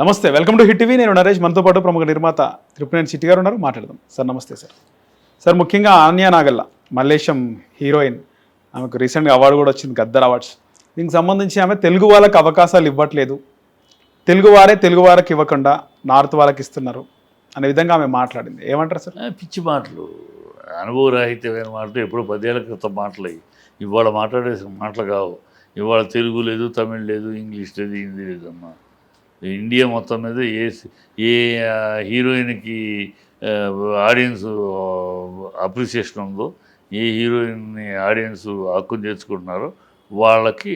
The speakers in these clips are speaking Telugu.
నమస్తే వెల్కమ్ టు హిట్ టీవీ. నేను నరేష్ మనతో పాటు ప్రముఖ నిర్మాత త్రిపునేని చిట్టి గారు ఉన్నారు. మాట్లాడదాం. సార్ నమస్తే సార్. సార్ ముఖ్యంగా ఆన్యా నాగల్ల మల్లేశం హీరోయిన్. ఆమెకు రీసెంట్గా అవార్డు కూడా వచ్చింది గద్దర్ అవార్డ్స్. దీనికి సంబంధించి ఆమె తెలుగు వాళ్ళకి అవకాశాలు ఇవ్వట్లేదు. తెలుగు వారే తెలుగు వారికి ఇవ్వకుండా నార్త్ వాళ్ళకి ఇస్తున్నారు అనే విధంగా ఆమె మాట్లాడింది. ఏమంటారు సార్? పిచ్చి మాటలు. అనుభవరాహిత్యమైన మాటలు ఎప్పుడో పదేళ్ళ క్రితం మాటలు అయ్యి ఇవాళ మాట్లాడే మాటలు కావు. ఇవాళ తెలుగు లేదు తమిళ్ లేదు ఇంగ్లీష్ లేదు హిందీ లేదు ఇండియా మొత్తం మీద ఏ ఏ హీరోయిన్కి ఆడియన్స్ అప్రిసియేషన్ ఉందో ఏ హీరోయిన్ని ఆడియన్స్ హక్కును తెచ్చుకుంటున్నారో వాళ్ళకి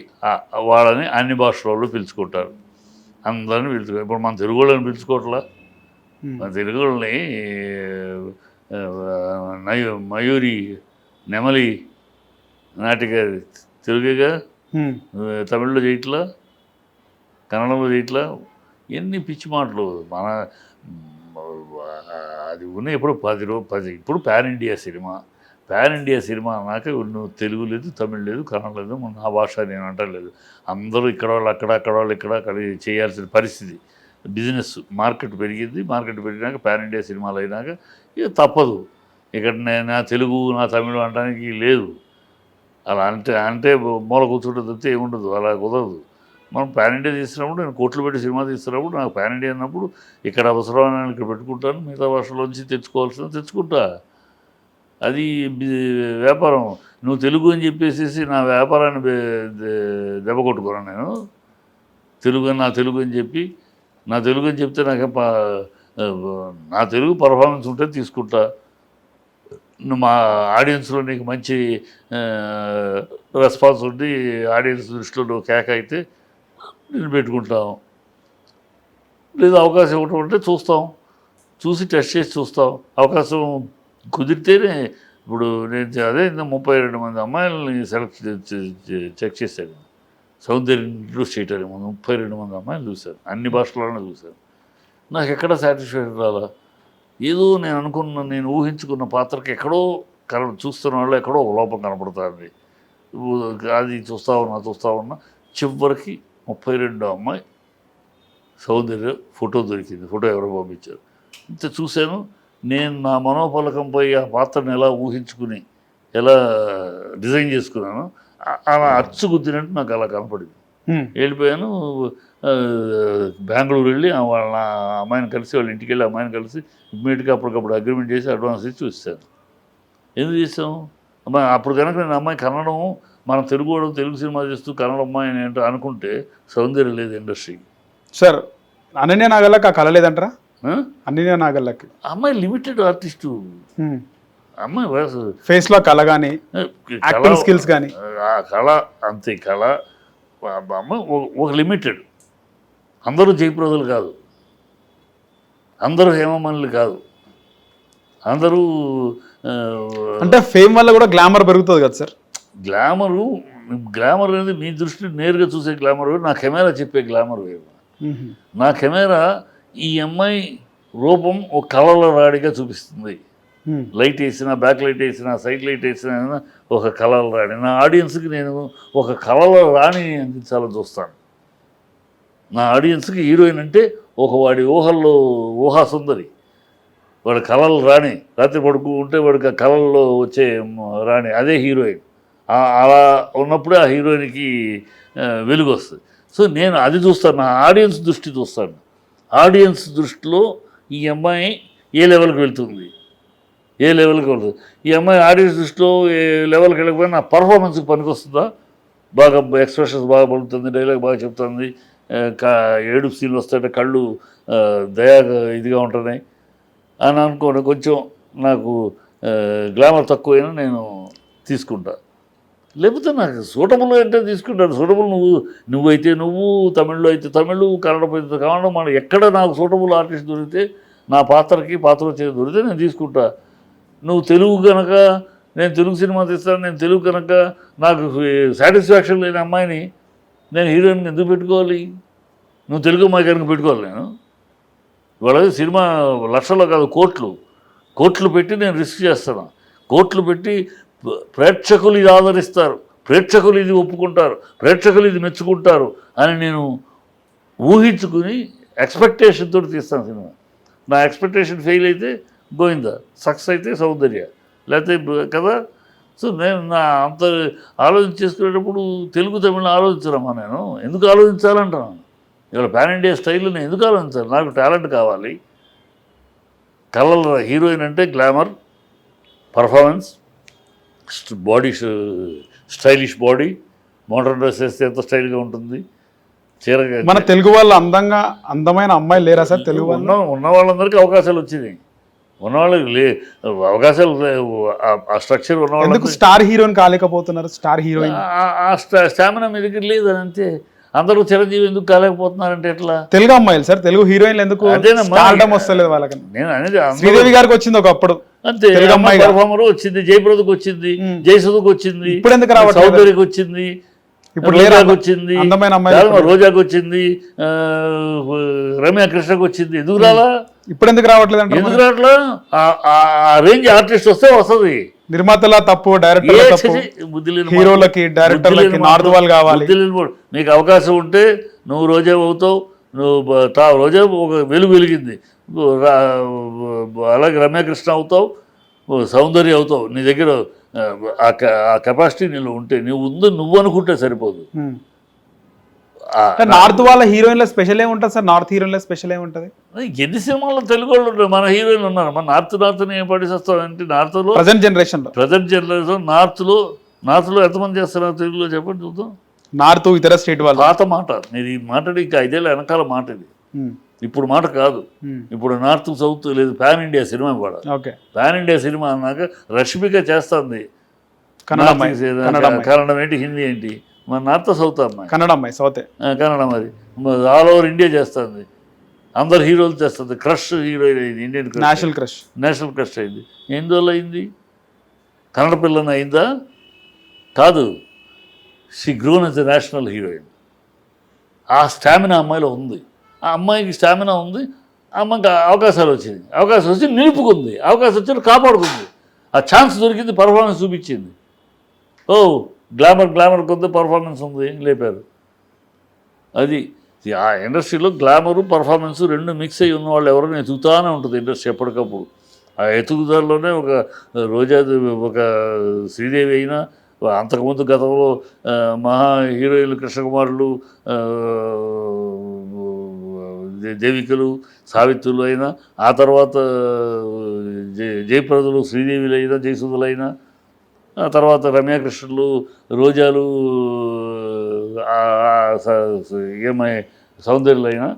వాళ్ళని అన్ని భాషలలో పిలుచుకుంటారు. అందరిని పిలుచుకో ఇప్పుడు మన తెలుగు వాళ్ళని పిలుచుకోవట్లా. మన తెలుగు వాళ్ళని మయూరి నెమలి నాటిక తెలుగుగా. తమిళ్ళో చేయట్లా? కన్నడంలో చేయట్లా? ఎన్ని పిచ్చి మాటలు. మన అది ఉన్న ఇప్పుడు పది రోజు పది ఇప్పుడు pan India cinema. Pan India cinema అన్నాక నువ్వు తెలుగు లేదు తమిళ్ లేదు కన్నడ లేదు నా భాష నేను అంటలేదు. అందరూ ఇక్కడ వాళ్ళు అక్కడ అక్కడ వాళ్ళు ఇక్కడ అక్కడ చేయాల్సిన పరిస్థితి. బిజినెస్ మార్కెట్ పెరిగింది. మార్కెట్ పెరిగినాక ప్యాన్ ఇండియా సినిమాలు అయినాక ఇక తప్పదు. ఇక్కడ నేను నా తెలుగు నా తమిళం అనడానికి లేదు. అలా అంటే అంటే మూల కూర్చుంటే తప్పితే ఏముండదు. అలా కుదరదు. మనం పాన్ ఇండియా తీసినప్పుడు నేను కోట్లు పెట్టి సినిమా తీసినప్పుడు నాకు పాన్ ఇండియా అన్నప్పుడు ఇక్కడ అవసరమైన ఇక్కడ పెట్టుకుంటాను మిగతా భాషలోంచి తెచ్చుకోవాల్సిన తెచ్చుకుంటా. అది వ్యాపారం. నువ్వు తెలుగు అని చెప్పేసి నా వ్యాపారాన్ని దెబ్బ కొట్టుకున్నాను నేను. తెలుగు అని నా తెలుగు అని చెప్పి నా తెలుగు అని చెప్తే నాకేం ప- నా తెలుగు పర్ఫార్మెన్స్ ఉంటే తీసుకుంటా. నువ్వు మా ఆడియన్స్లో నీకు మంచి రెస్పాన్స్ ఉండి ఆడియన్స్ దృష్టిలో నువ్వు కేక అయితే నిలబెట్టుకుంటాం. పెట్టుకుంటాం లేదా అవకాశం ఇవ్వటం అంటే చూస్తాం. చూసి టెస్ట్ చేసి చూస్తాం. అవకాశం కుదిరితేనే ఇప్పుడు నేను అదే ముప్పై రెండు మంది అమ్మాయిలని సెలెక్ట్ చెక్ చేశాను సౌందర్యం ఇంట్రడ్యూస్ చేయటానికి ముందు ముప్పై రెండు మంది అమ్మాయిలు చూశాను అన్ని భాషల్లోనే చూశాను నాకు ఎక్కడ సాటిస్ఫాక్షన్ రాలా? ఏదో నేను అనుకున్న నేను ఊహించుకున్న పాత్రకి ఎక్కడో కన చూస్తున్న వాళ్ళు ఎక్కడో లోపం కనపడుతుంది. అది చూస్తా ఉన్నా చూస్తా ఉన్నా చివరికి ముప్పై రెండో అమ్మాయి సౌందర్య ఫోటో దొరికింది. ఫోటో ఎవరో పంపించారు. ఇంత చూశాను. నేను నా మనోఫలకంపై ఆ పాత్రను ఎలా ఊహించుకుని ఎలా డిజైన్ చేసుకున్నాను అలా అచ్చు గుద్దినట్టు నాకు అలా కనపడింది. వెళ్ళిపోయాను. బెంగళూరు వెళ్ళి వాళ్ళ నా అమ్మాయిని కలిసి వాళ్ళ ఇంటికి వెళ్ళి అమ్మాయిని కలిసి ఇమ్మీడియట్గా అప్పటికప్పుడు అగ్రిమెంట్ చేసి అడ్వాన్స్ ఇచ్చి చూస్తాను ఎందుకు చేసాం అమ్మాయి అప్పుడు కనుక నేను అమ్మాయి కన్నడం మన తెలుగు తెలుగు సినిమా చేస్తూ కన్నడ అమ్మాయి అని ఏంటో అనుకుంటే సౌందర్యం లేదు ఇండస్ట్రీకి సార్ అనన్య నాగల్లకి ఆ కళ లేదంటారా? అనన్య నాగల్లకి. అమ్మాయి లిమిటెడ్ ఆర్టిస్టు. అమ్మాయి వయసు. ఫేస్లో కళ కానీ యాక్టింగ్ స్కిల్స్ కానీ ఆ కళ అంతే కళ. అమ్మాయి ఒక- లిమిటెడ్. అందరూ జయప్రదలు కాదు. అందరూ హేమమనులు కాదు. అందరూ అంటే ఫేమ్ వల్ల కూడా గ్లామర్ పెరుగుతుంది కదా సార్. గ్లామరు గ్లామర్ అనేది మీ దృష్టి నేరుగా చూసే గ్లామర్ నా కెమెరా చెప్పే గ్లామర్ వేరు. నా కెమెరా ఈ అమ్మాయి రూపం ఒక కళలో రాడిగా చూపిస్తుంది. లైట్ వేసినా బ్యాక్ లైట్ వేసినా సైడ్ లైట్ వేసినా ఒక కళలో రాణి నా ఆడియన్స్కి నేను ఒక కళలో రాణి అందించాలని చూస్తాను. నా ఆడియన్స్కి హీరోయిన్ అంటే ఒక వాడి ఊహల్లో ఊహా సుందరి. వాడి కళలు రాణి. రాత్రి పడుకు ఉంటే వాడికి ఆ కళల్లో వచ్చే రాణి. అదే హీరోయిన్. అలా ఉన్నప్పుడే ఆ హీరోయిన్కి వెలుగు వస్తుంది. సో నేను అది చూస్తాను నా ఆడియన్స్ దృష్టి చూస్తాను. ఆడియన్స్ దృష్టిలో ఈ అమ్మాయి ఏ లెవెల్కి వెళ్తుంది? ఏ లెవెల్కి వెళ్తుంది? ఈ అమ్మాయి ఆడియన్స్ దృష్టిలో ఏ లెవెల్కి వెళ్ళకపోయినా నా పర్ఫార్మెన్స్కి పనికొస్తుందా? బాగా ఎక్స్ప్రెషన్స్ బాగా పడుతుంది డైలాగ్ బాగా చెప్తుంది కా ఏడు సీన్లు వస్తాయంటే కళ్ళు దయా దయాగా ఇదిగా ఉంటున్నాయి అని అనుకోండి కొంచెం నాకు గ్లామర్ తక్కువైనా నేను తీసుకుంటా. లేకపోతే నాకు సూటబుల్ అంటే తీసుకుంటాను సూటబుల్ నువ్వు నువ్వైతే నువ్వు తమిళ్ళో అయితే తమిళ్ కన్నడ అయితే కన్నడ. మన ఎక్కడ నాకు సూటబుల్ ఆర్టిస్ట్ దొరికితే నా పాత్రకి పాత్ర దొరికితే నేను తీసుకుంటా. నువ్వు తెలుగు కనుక నేను తెలుగు సినిమా తీస్తాను నేను తెలుగు కనుక నాకు సాటిస్ఫాక్షన్ లేని అమ్మాయిని నేను హీరోయిన్ ఎందుకు పెట్టుకోవాలి? నువ్వు తెలుగు అమ్మాయి కనుక పెట్టుకోవాలి నేను. ఇవాళ సినిమా లక్షల్లో కాదు కోట్లు. కోట్లు పెట్టి నేను రిస్క్ చేస్తాను. కోట్లు పెట్టి ప్రేక్షకులు ఇది ఆదరిస్తారు ప్రేక్షకులు ఇది ఒప్పుకుంటారు ప్రేక్షకులు ఇది మెచ్చుకుంటారు అని నేను ఊహించుకుని ఎక్స్పెక్టేషన్ తోటి తీస్తాను సినిమా. నా ఎక్స్పెక్టేషన్ ఫెయిల్ అయితే గోవిందా సక్సెస్ అయితే సౌందర్య. లేకపోతే కదా సో నేను నా అంత ఆలోచన చేసుకునేటప్పుడు తెలుగు తమిళ ఆలోచించరమ్మా నేను. ఎందుకు ఆలోచించాలంటాను? ఇవాళ పాన్ ఇండియా స్టైల్లో నేను ఎందుకు ఆలోచించాలి? నాకు టాలెంట్ కావాలి. కలర్ హీరోయిన్ అంటే glamour performance body stylish body modern dress వేస్తే ఎంత స్టైల్గా ఉంటుంది. చీర మన తెలుగు వాళ్ళు అందంగా అందమైన అమ్మాయిలు లేరా సార్ తెలుగు వాళ్ళు? ఉన్న ఉన్న వాళ్ళందరికీ అవకాశాలు వచ్చినాయి. ఉన్నవాళ్ళకి లే అవకాశాలు. ఆ- స్ట్రక్చర్ ఉన్న ఎందుకు వాళ్ళకి స్టార్ హీరోయిన్ కాలేకపోతున్నారు? Star heroine. ఆ- ఆ స్టా- స్టామినా మీ దగ్గర లేదు అని అంతే అందరూ చిరంజీవి ఎందుకు కాలేకపోతున్నారంటే ఎట్లా? తెలుగు అమ్మాయిలు సార్ తెలుగు హీరోయిన్లు ఎందుకు వస్తలేదు వాళ్ళకి? నేను అనేది శ్రీదేవి గారికి వచ్చింది ఒకప్పుడు. అంతే. పర్ఫార్మర్ వచ్చింది జయప్రదకు వచ్చింది జయసుధకు వచ్చింది ఇప్పుడు ఎందుకు రావట్లేదు? సౌందర్యకి వచ్చింది ఇప్పుడు రోజాకు? వచ్చింది రోజాకు వచ్చింది రమ్య కృష్ణకు వచ్చింది ఎందుకు రాలా ఇప్పుడు ఎందుకు రావట్లేదు ఎందుకు రావట్లా ఆ- రేంజ్ ఆర్టిస్ట్ వస్తే వస్తుంది నిర్మాతల తప్పు డైరెక్టర్ హీరోలకి. డైరెక్టర్లకి. కావాలి. నీకు అవకాశం ఉంటే నువ్వు రోజా అవుతావు నువ్వు తా రోజా ఒక వెలుగు వెలిగింది అలాగే రమ్యకృష్ణ అవుతావు సౌందర్య అవుతావు. నీ దగ్గర ఆ, కెపాసిటీ నీలో ఉంటే నువ్వు ఉంది నువ్వు అనుకుంటే సరిపోదు. నార్త్ వాళ్ళ హీరోయిన్ల స్పెషల్ ఏముంటుంది సార్? నార్త్ హీరోయిన్ల స్పెషల్ ఏముంటది? ఎన్ని సినిమాల్లో తెలుగు వాళ్ళు ఉన్నారు మన హీరోయిన్లు ఉన్నారు. మన నార్త్ నార్త్ని ఏం పడిసేస్తామంటే నార్త్లో ప్రజెంట్ జనరేషన్లో ప్రజెంట్ జనరేషన్ నార్త్లో నార్త్లో ఎంతమంది చేస్తున్నారు తెలుగులో చెప్పండి చూద్దాం. నార్త్ ఇతర స్టేట్ వాళ్ళు. పాత మాట. నేను ఈ మాటడి ఇంకా ఐదేళ్ళ వెనకాల మాట ఇది. ఇప్పుడు మాట కాదు. ఇప్పుడు నార్త్ సౌత్ లేదు పాన్ ఇండియా సినిమా కూడా ఓకే. పాన్ ఇండియా సినిమా అన్నాక రష్మిక చేస్తుంది. కన్నడ ఏంటి? హిందీ ఏంటి? మన నార్త్ సౌత్ అమ్మాయి. కన్నడ అమ్మాయి సౌతే. కన్నడం అది ఆల్ ఓవర్ ఇండియా చేస్తుంది. అందరు హీరోలు చేస్తుంది. క్రష్ హీరోయిన్ అయింది Indian crush. National crush. National crush అయింది. ఎందువల్ల అయింది? కన్నడ పిల్లని అయిందా? కాదు. She grown as a national heroine. ఆ స్టామినా అమ్మాయిలో ఉంది. ఆ అమ్మాయికి స్టామినా ఉంది అమ్మాయికి అవకాశాలు వచ్చింది. అవకాశం వచ్చి నిలుపుకుంది. అవకాశం వచ్చి కాపాడుకుంది. ఆ ఛాన్స్ దొరికింది పర్ఫార్మెన్స్ చూపించింది. ఓ గ్లామర్ గ్లామర్ కొద్ది పర్ఫార్మెన్స్ ఉంది లేపారు. అది ఆ ఇండస్ట్రీలో గ్లామరు పర్ఫార్మెన్స్ రెండు మిక్స్ అయ్యి ఉన్న వాళ్ళు ఎవరైనా ఎతుకుతానే ఉంటుంది ఇండస్ట్రీ ఎప్పటికప్పుడు. ఆ ఎతుకుదలలోనే ఒక రోజా ఒక శ్రీదేవి అయినా అంతకుముందు గతంలో మహా హీరోయిన్లు కృష్ణకుమారులు దేవికలు సావిత్రులు అయినా ఆ తర్వాత జయ జయప్రదలు శ్రీదేవిలు అయినా జయసుధులైనా ఆ తర్వాత రమ్యాకృష్ణులు రోజాలు ఏమై సౌందర్యులైనా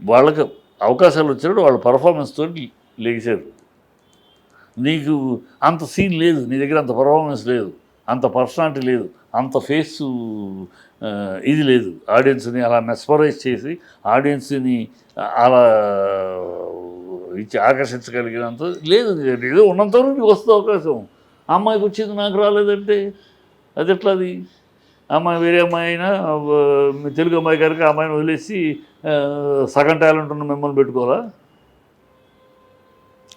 వాళ్ళకి అవకాశాలు వచ్చినప్పుడు వాళ్ళ పర్ఫార్మెన్స్ తోటి లేచారు నీకు అంత సీన్ లేదు నీ దగ్గర అంత పర్ఫార్మెన్స్ లేదు. అంత పర్సనాలిటీ లేదు అంత ఫేస్ ఇది లేదు. ఆడియన్స్ని అలా మెస్పరైజ్ చేసి ఆడియన్స్ని అలా ఇచ్చి ఆకర్షించగలిగినంత లేదు. ఏదో ఉన్నంత వరకు నీకు వస్తుంది అవకాశం. అమ్మాయికి వచ్చింది నాకు రాలేదంటే అది ఎట్లా అది అమ్మాయి వేరే అమ్మాయి అయినా తెలుగు అమ్మాయి కనుక ఆ అమ్మాయిని వదిలేసి సగం టాలెంట్ ఉన్న మిమ్మల్ని పెట్టుకోవాలా?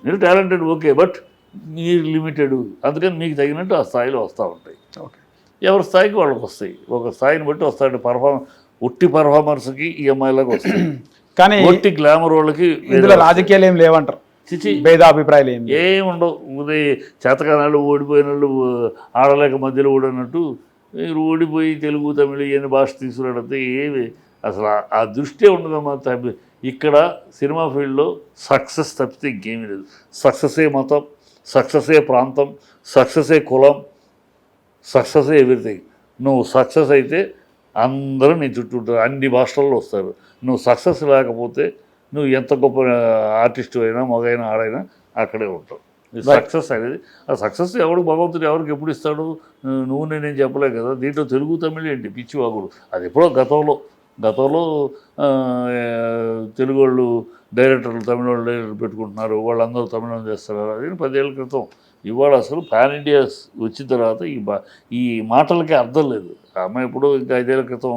మీరు టాలెంటెడ్ ఓకే. బట్ మీరు లిమిటెడ్ అందుకని మీకు తగినట్టు ఆ స్థాయిలో వస్తూ ఉంటాయి. ఓకే. ఎవరి స్థాయికి వాళ్ళకి వస్తాయి. ఒక స్థాయిని బట్టి వస్తాయంటే పర్ఫార్మ్ ఒట్టి పర్ఫార్మర్స్కి ఈ అమ్మాయిలకు వస్తాయి. కానీ ఒట్టి గ్లామర్ వాళ్ళకి ఇందులో రాజకీయాలు ఏం లేవంటారు. చిచి. భేదాభిప్రాయాలు ఏం లేవు. ఏముండవు ఉదయ చేతకానాళ్ళు ఓడిపోయిన వాళ్ళు ఆడలేక మధ్యలో ఓడన్నట్టు మీరు ఓడిపోయి తెలుగు తమిళ ఎన్ని భాష తీసుకురాడితే ఏమి అసలు ఆ- దృష్టే ఉండదమ్మా తప్పి. ఇక్కడ సినిమా ఫీల్డ్లో సక్సెస్ తప్పితే ఇంకేమీ లేదు. సక్సెసే మతం సక్సెసే ప్రాంతం సక్సెసే కులం సక్సెసే ఎవ్రీథింగ్. నువ్వు సక్సెస్ అయితే అందరూ నీ చుట్టూ ఉంటారు అన్ని భాషల్లో వస్తారు. నువ్వు సక్సెస్ లేకపోతే నువ్వు ఎంత గొప్ప ఆర్టిస్ట్ అయినా మగైనా ఆడైనా అక్కడే ఉంటావు. సక్సెస్ అనేది ఆ సక్సెస్ ఎవడు భగవంతుడు ఎవరికి ఎప్పుడు ఇస్తాడు? నువ్వు నేనేం చెప్పలే కదా. దీంట్లో తెలుగు తమిళ ఏంటి? పిచ్చివాగుడు. అది ఎప్పుడో గతంలో గతంలో తెలుగు వాళ్ళు డైరెక్టర్లు తమిళనాడు డైరెక్టర్ పెట్టుకుంటున్నారు వాళ్ళందరూ తమిళం చేస్తున్నారు. అది పదేళ్ళ క్రితం. ఇవాళ అసలు పాన్ ఇండియా వచ్చిన తర్వాత ఈ బా ఈ మాటలకి అర్థం లేదు. ఆమె అమ్మాయి ఇప్పుడు ఇంకా ఐదేళ్ళ క్రితం